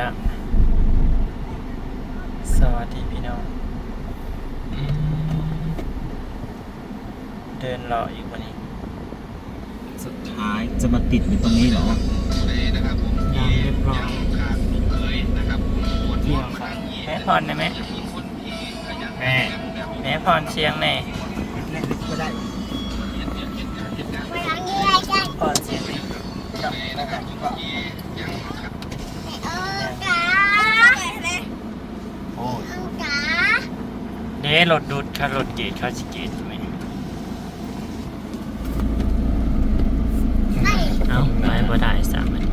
ดังสวัสดีพี่น้องอืมเดินรออีกวันนี้ สุดท้ายจะมาติดอยู่ตรงนี้เหรอยางเรียบร้อยเที่ยวค่ะแม่พรได้ไหมแม่แม่พรเชียงไหนก็ได้พรเชียงไหน ครับนะครับก็ โอ้ย เด้รถดูดเขารถเกตเขาสเกตไหมเอ้าไปบ่ได้สามอัน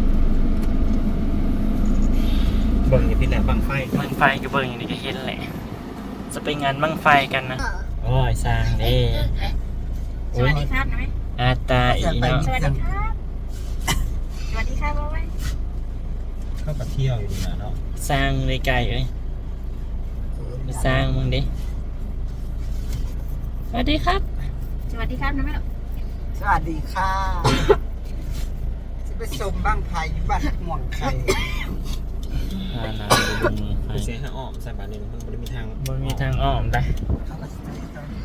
เบิ่งอย่าพี่แหลมบังไฟบังไฟก็เบิ่งอย่างนี้ก็เห็นแหละ จะไปงานบังไฟกันนะโอ้ยสร้างเด้สวัสดีครับนะแม่อาตาอีเนาะสวัสดีครับ สวัสดีครับพ่อแม่เข้ากับเที่ยวอยู่ดีนะเนาะสร้างเลยไกลเอ้ยไปสร้างมึงดิ สวัสดีครับ สวัสดีครับนะแม่สวัสดีค่ะ จะไปชมบ้างไผ่บ้านม่วงไข่อานาดูมึงไฟไปเสียห้าอ้อมใส่บาทหนึ่งมันไม่ได้มีทางมันมีทางอ้อมไปเขาก็จะได้ตอนนี้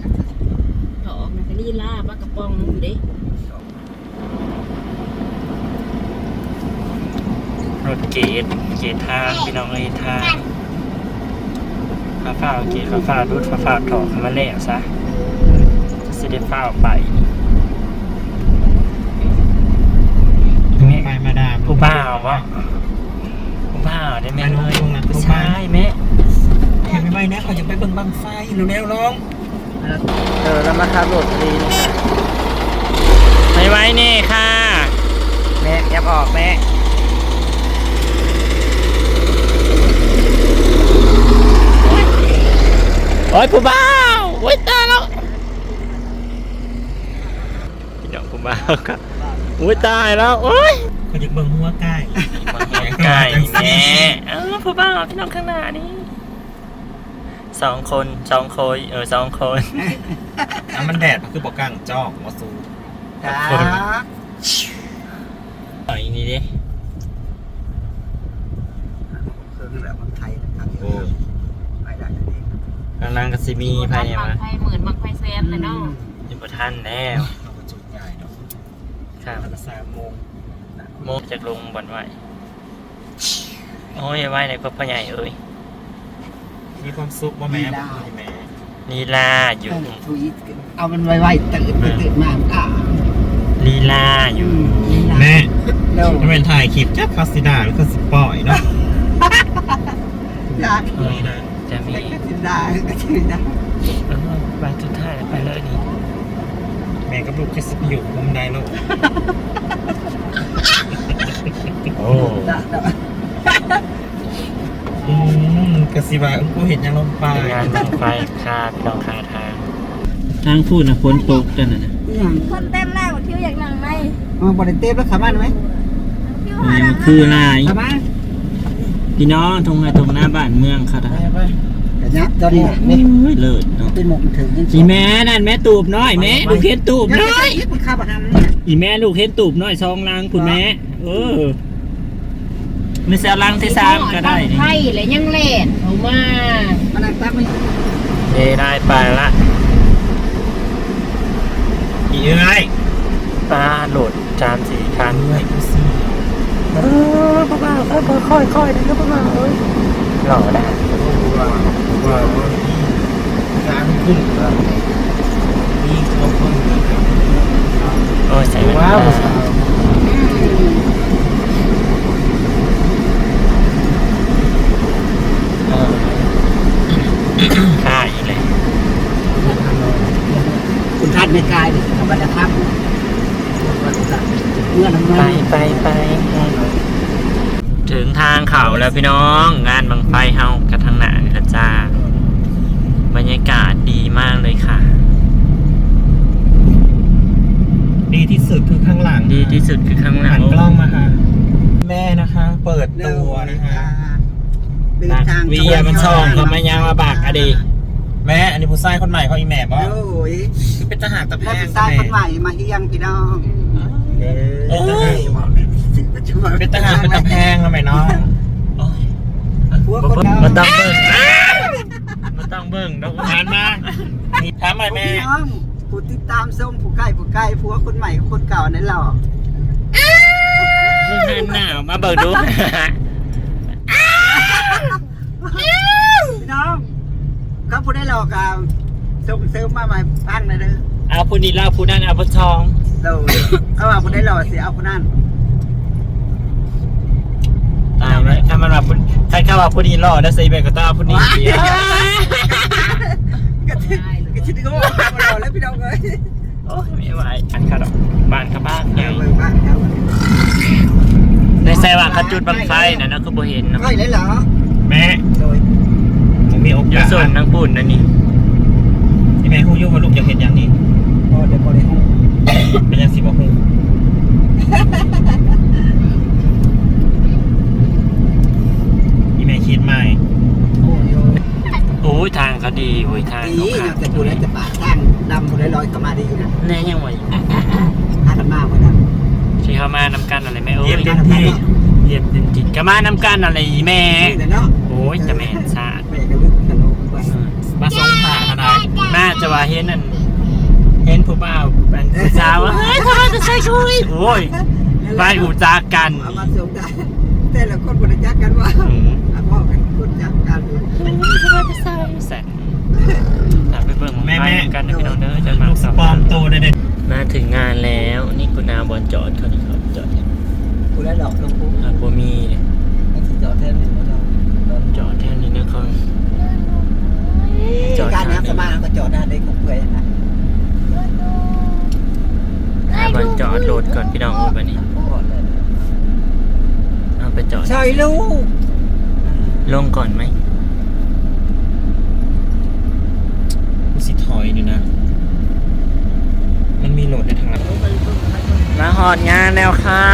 ถอมันก็ลีลาบ้ากระป๋องนู่นดิรถเกตเกตทางพี่น้องเอ้ยทางฟ้าฟ้าเกตฟ้าฟ้าดูดฟ้าฟ้าถอดเข้ามาแล้วซะ สิได้ฟ้าไปแม่ไปมาดามผู้บ่าววะผู้บ่าวได้ไหมไปเอ้ยลงนะผู้ชายแม่เห็นไหมนะเขาจะไปเบิ่งบังไฟเร็วๆน้องเออแล้วมาขับรถดีนี่ค่ะไม่ไว้นี่ค่ะแม่ยับออกแม่โอ้ยผู้บ่าวโอ้ยตายแล้วพี่น้องผู้บ่าวครับโอ้ยตายแล้วโอ้ยเขาจะเบิ่งหัวใกล้ไก่แม่เออผู้บ่าวพี่น้องข้างหน้านี่สองคนสองคนเออสองคนอะมันแดดมันคือบอกกลางจอกมาสูจ้าต่อยนี่ดิคือแบบมันไทยนะครับโอ้ยไปได้นั่นเองกำลังกสิมีภายในบามางไฟหมื่นบางไฟแสนเลยเนาะอยู่ประทันแล้ว เราก็จุดใหญ่เนาะ ครับตอนสามโมงโมกจากลงบ่อนไหวโอ้ยไหวในพ่อพ่อใหญ่เอ้ยมีความสุขว่าแม่บอกให้แม่ลีลาอยู่ ทวีตเอามันไวๆตื่นตื่นมาอะลีลาอยู่แม่เร็วจะเป็นถ่ายคลิปจักคาสิดาหรือคาสิปล่อยเนาะจ้าเออจะมีก็จินดาก็จินดาเออไปสุดท้ายแล้วไปเลยนี่ แม่กับลูกจะสิไปอยู่มุมใดโลกโอ้จ้าจ้าอืมกะสิว่าอุ้งกูเห็นยังลงไปงานบังไฟคาพี่น้องคาทางทางพูดนะฝนตกจังน่ะนะอย่างคนเต็มแล้วทิวอยากนั่งไหมมันบริเตปแล้วขาบ้านไหมทิวเอหาอนั่มังนคือลายขาบ้านพี่น้องทงไงตรงหน้าบ้านเมืองค่ะไปไปเดี๋ยะตอนนี้โอ้นี่ยเลิศเนาะเป็นหมกถึงอีแม่นั่นแม่ตูบน้อยแม่ลูกเห็นตูบน้อยมันข้าบ้านเนี่ยอีแม่ลูกเห็นตูบน้อยซองลางคุณแม่เออไม่เสียลังที่สามก็ได้ไฟเลยยังเล่นเอามามานั่งตักไหมเอได้ไปละอีเอ้ยปลาโหลดจานสี่คันเอ้ยเออป้าป้าเออค่อยค่อยนะครับป้าป้าเอ้ยหล่อได้ ว่าว่างานขึ้นแล้วนี่เขาคนโอ้ใส่ว้าวค่าอีกเลยคุณทัดในกายดิธรรมดาครับเมื่อนไปไปไปถึงทางเขาแล้วพี่น้อง งานบังไฟเฮา จ้า บรรยากาศดีมากเลยค่ะ ดีที่สุดคือข้างหลังดีที่สุดคือข้างหลัหังนกล้องมาค่ะ แม่นะคะ เปิดตัวนะคะ เดินทางวียมันช่องก็ไม่ยังมาบากอะดีแม่อันนี้ผู้ชายคนใหม่เขาอีแม่บ่โอ้ยคือเป็นทหารตะแพแม่งเป็นสายคนใหม่มาเฮียงพี่น้องโอ้ยเป็นทหารเป็นตะแพงแล้วไหมน้องโอ้ ยบิ่งดอกงานมานี่ถามใหม่แม่ พี่น้องผู้ติดตามส้มผู้ใกล้ผู้ใกล้ผัวคนใหม่กับคนเก่านั่นหรอมึงหันหน้ามาเบิ่งดู พี่น้องเขาผู้ได้หลอกอะส่งเสริมมาใหม่พังนะเด้อเอาผู้นี้เล่าผู้นั้นเอาผู้ทอง เราเขาว่าผู้ได้หลอกสิเอาผู้นั้น ตายไหมถ้ามันว่าผู้ใครเข้า ว่าผู้นี้รอได้ใส่ไปก็ต้องเอาผู้นี้เสียก็ชิก็ชิดก็ว่าเราแล้วพี่น้องเอ้ยโอ้ยไม่ไหวอันขาดอกบ้านขาบ้านไงในใส่ว่าเขาจุดบังไฟนะเนาะคือบ่เห็นนะก้อยเลยเหรอแม่โดยผมมีออยู่กาส่วนนางปุ่นนั่นนี่ที่แม่ฮู้ยุ่ว่าลูกอยากเห็นอย่างนี้พอเดี๋ยวพอได้ห้เป็นยังสิบ่ฮู้ ที่แม่คิดใหม่โอ้ยโอ้ยทางเขาดีโอ้ยทางดีเขาขานะดแต่ผู้ได้จะปาดตั้งดำผู้ได้ลอยเข้ามาดีอยู่นะแน่ยังไหวหากันมากกว่านั้นที่เขามานำกันอะไรแม่โอ้เยี่ยยมเต็มที่เหยียบดินจิตก็มานำกันอะไรแม่นี่นะเนาะโอ้ยจะแม่นซาดแม่ก็ลึกกันลงไปมาสองผ่าขนาดน่าจะว่าเห็นนั่นเห็นผู้บ่าวเป็นผู้สาวว่าเฮ้ยทำไมจะใส่คุยโอ้ยไปหูจักกันเอามาส่งได้แต่ละคนบริจาคกันว่า อืม อะพ่อเป็นคนจักกัน แสนถามไปเบิ่งแม่ไปแม่กันนะพี่น้องเด้อจะมาลูกสปอมโตได้เด็ดมาถึงงานแล้วนี่คุณอาบอลจอดเขานี่ครับจอดผู้ได้หลอกลงปุ๊บอาบ่มีเนี่ยมันสิจอดแทนหนึ่งเราจอดแท่นี้นะเขาจอดการน้ำสมาก็จอดได้ได้ของเพื่อนนะอาบอลจอดโหลดก่อนพี่น้องโอ้ยบันนี้ก่อนเลยเอาไปจอดใช่ลูกลงก่อนไหม กูสิถ อยอยู่นะ มันมีโหลดในทางลังมาหอดงานแล้วค่ะ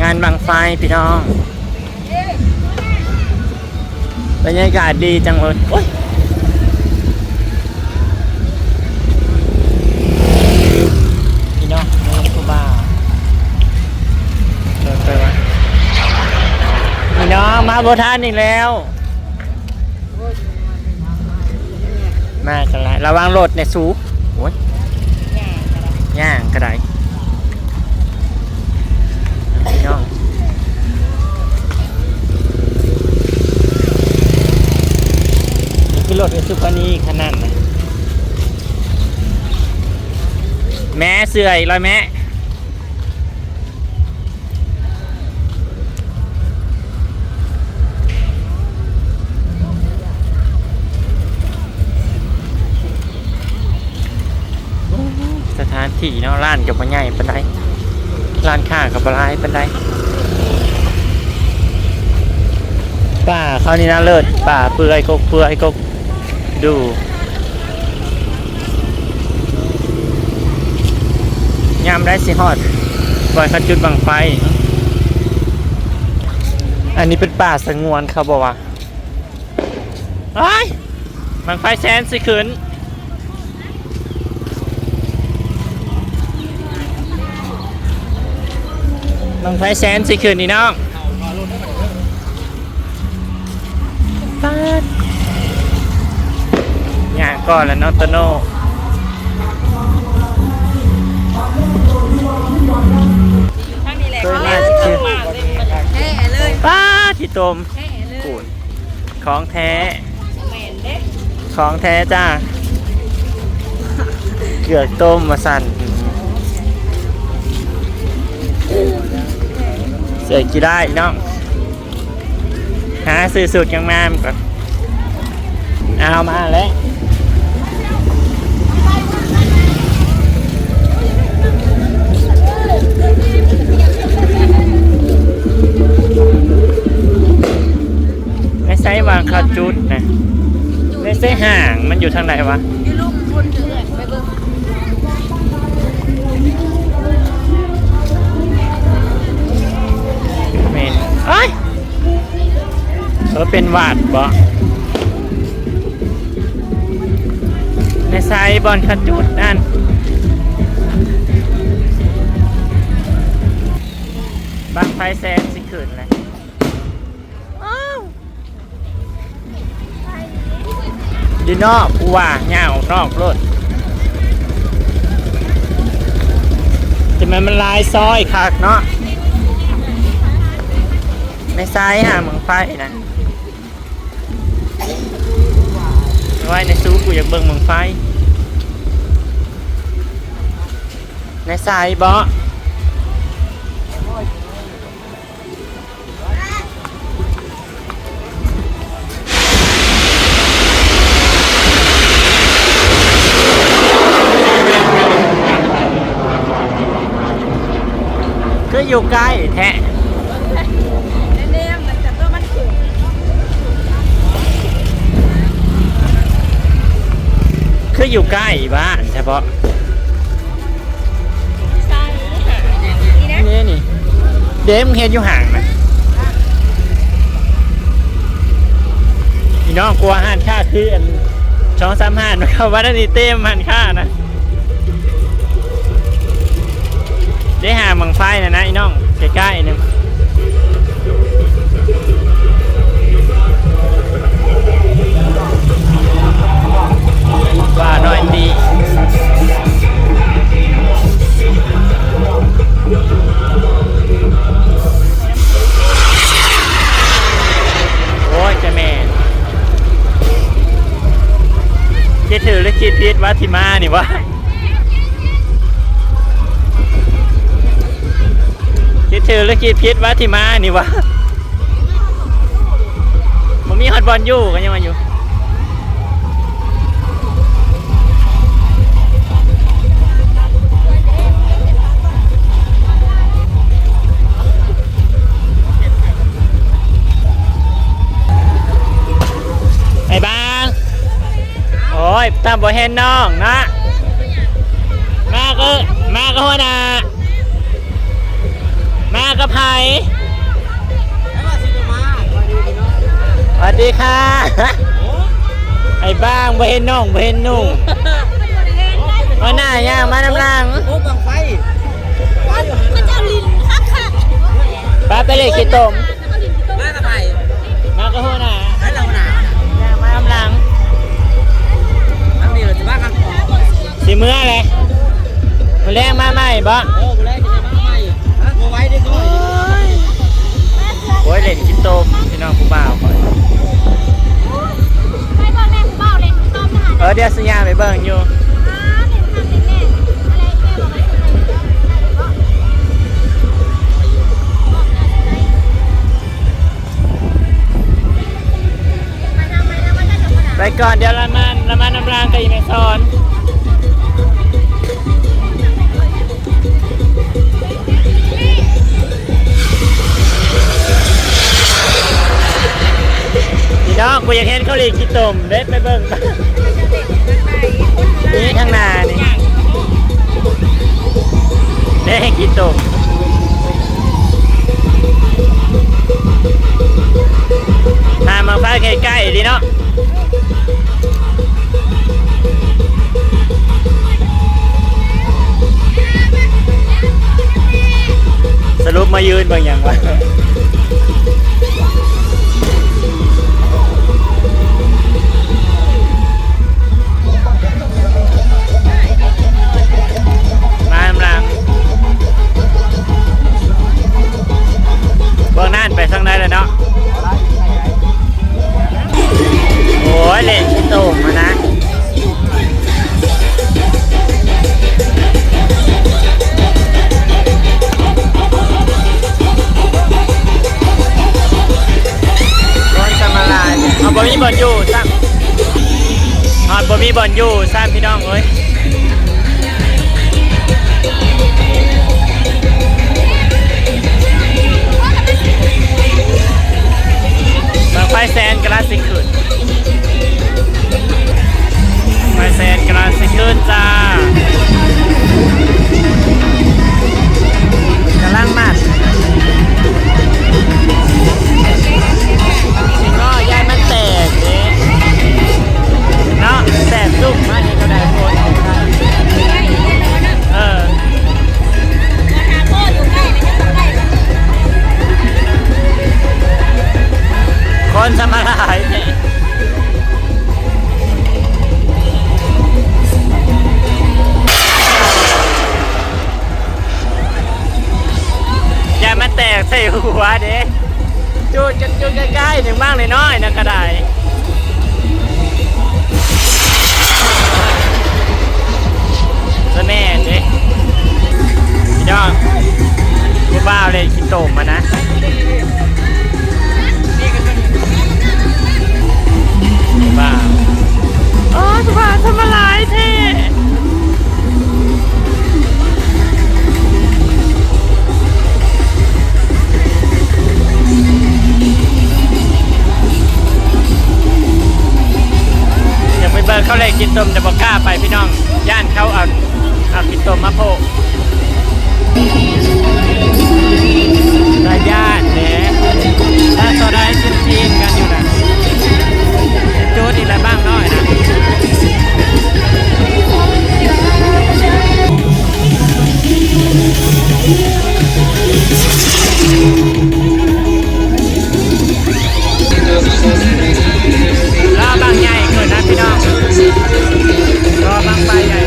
งานบังไฟพี่น้องบรรยากาศดีจังเลยโอ๊ยพี่น้องนี่กูบ้าเดินไปวะพี่น้องมาโบทานอีกแล้ว มากันแล้วระวังรถเนี่ยสูโอ้ยย่างก็ได้พี่น้องนี่คือรถในซุปเปอร์นี้ขนาดไหนแม่เสื่อยลอยแม่ ถานที่เนาะร้านกับใหญ่ปานใดร้านค้ากับร้ายปานใดป่าเขานี่นะเลิศป่าเปื่อยกกเปื่อยกกดูยามได้สิฮอดปล่อยขจุดบังไฟ อันนี้เป็นป่าสงวนเขาบบอกว่าไอ้บังไฟแซนสิขึ้น บังไฟแซนสิขึ้นนี่น้องปาดอย่างก่อนแล้วน้องโตโน่ทั้งนี้แหละตัวเขานี้เล่นคือมาเลยแห่เลยป้าที่ตมแห่เลยกูนของแท้ แม่นเด้ของแท้จ้า เกือกต้มมาสั่น สียกี่ได้น้องหาซื้อสูตรยังมามก่อนเอามาแล้วไม่ใช่วางคาจุดนะไม่ใช่ห่างมันอยู่ทางไหนวะ เอ้ยเออเป็นหวาดบ่ในไซบอลคาจุดนั่นบางไฟแซนสิขืนเลยอ้าวอยู่นอกกูว่าเหงานอกรถแต่มันมันลายซอยคักเนาะ ไม่ซ้ายหาเมืองไฟนะไว้ในซูกูอยากเบิ่งเมืองไฟ ในสายบ่ก็อยู่ใกล้แท้ ออยู่ใกล้บ้านเฉพาะใช่นี่นะนี่นี่เดมงเห็นอยู่ห่างนะพี่น้องกลัวห่านค่าคืออันช่องสามห่านนะครับว่าอันนี้เต็มห่านค่านะได้หามังไฟนะนะไอ้น้องใกล้ๆนึง ว่าน่อยดีโอ้ยเจะแม่คิดถือหรือคิดพิดว่าที่มานี่วะคิดถือหรือคิดพิษว่าที่มานี่วะผมมีฮอตบอลอยู่กันยังมาอยู่ อ้ยตามบ่เห็นน้องนะมาก็มาก็หัวหน้ามากับไผ่แล้วว่าสิมาวันนี้พี่น้องสวัสดีค่ะ ไอ้บ้างบ่เห็นน้องบ่เห็นนุ่งมาหน้าย่างมาน้ำลังโอ้บังไฟมันจะลินคักคักป้าไปเลยขี้ต้มมากับไฟมาก็หัวหน้า สิเมื่อเลยมาแรงมาใหม่บ่โอ้บุแรกจะมาใหม่ฮะโมไว้ได้ด้วยโอ้ยเล่นขี้ต้มพี่น้องผู้บ่าวก่อนไปก่อนแม่ผมบอกเลยต้มทหารเออเดี๋ยวสัญญาไปเบิ่งอยู่อ้าเด็กทำเด็กแม่อะไรแม่บอกไม่สนใจก็มาทำไมนะว่าจะจบขนาดไปก่อนเดี๋ยวละมันละมันน้ำลังกับอีเมซอน น้องกูอยากเห็นเขาเลียขี้ต้มเด็ดไปเบิ่งนี่ข้างหน้านี่ได้ให้กินตกทามาฟ้าใกล้ๆดีเนาะสรุปมายืนบางอย่างวะ หัวเด้จูดกันจูดใกล้ๆหนึ่งบ้างเลยน้อยๆนะก็ได้ซะแน่เด้พี่น้องกูบ้าเลยคิดโตมมานะบ้าอ๋อสบาทำอะไร กินต้มแต่บอกล้าไปพี่น้อง ย่านเขาเอาเอากินต้มมาโพกรายญาติเนี่ยถ้าตัวได้กินจีนกันอยู่นะจูดอีกอะไรบ้างน้อยนะร นนะพี่น้องรอบางไปใหญ่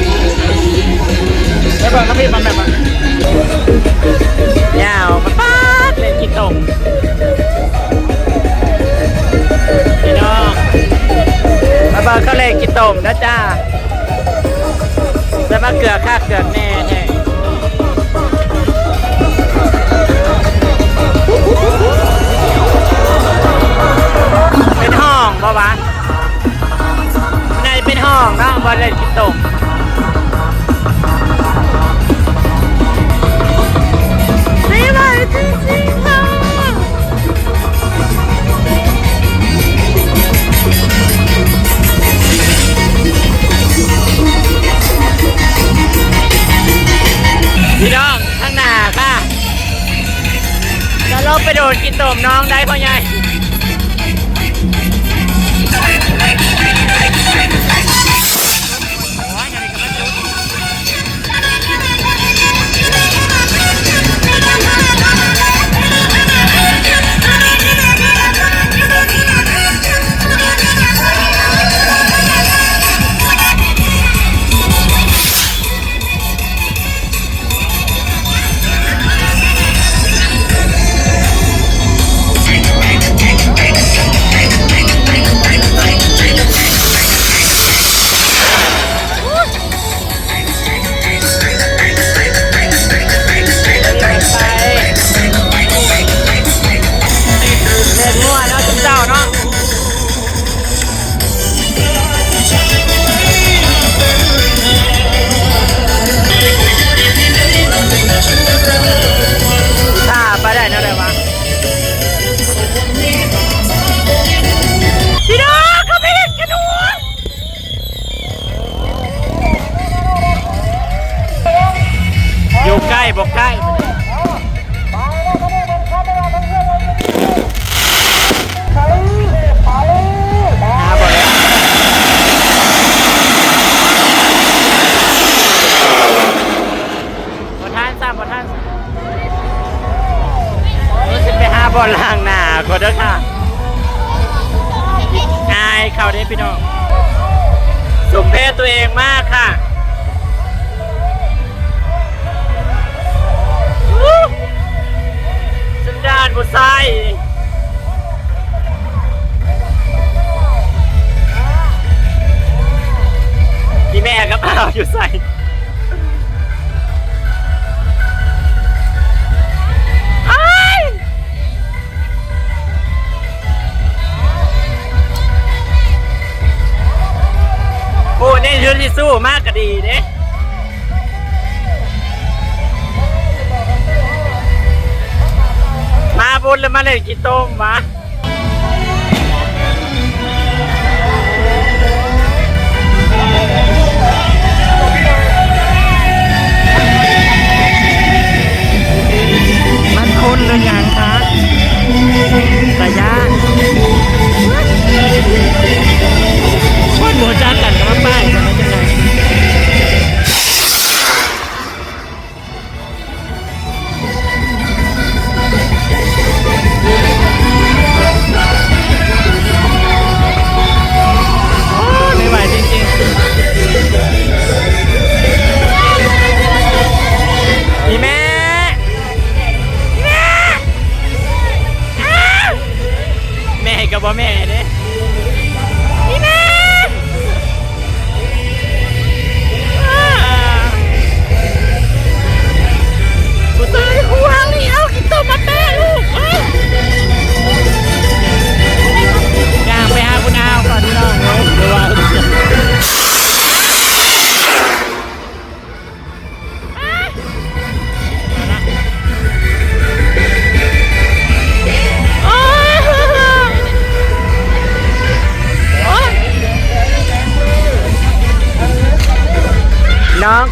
แล้วบางก็พี่มันแบบว่า เป็นห้องเนาะบอลเลยกินตมไม่ไหวจริงๆค่ะพี่น้องข้างหน้าค่ะจะลบไปโดดกินตมน้องได้พ่อใหญ่ แล้วมาเล่นกีต้มวะมันคนหรือยังคะระยะ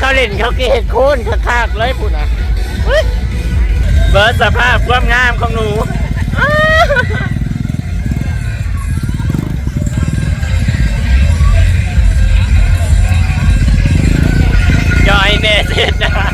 เขาเล่นเขาเกตโค่นคักๆเลยปุ่นอะเฮ้ยเบิร์ดสภาพความงามของหนูอ้าวจอยเนเสร็จนะ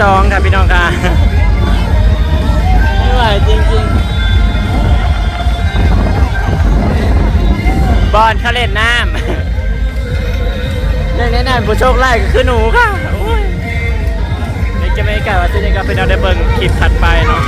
สองครับพี่น้องค่ะไม่ไหวจริงๆบอลเขาเล่นน้ำเรื่องแน่นอนผู้โชคไล่ก็คือหนูค่ะโอ้ยเด็กจะไม่กล้าว่าจะยังกับเป็นเอาได้เบิ่งคลิปถัดไปเนาะ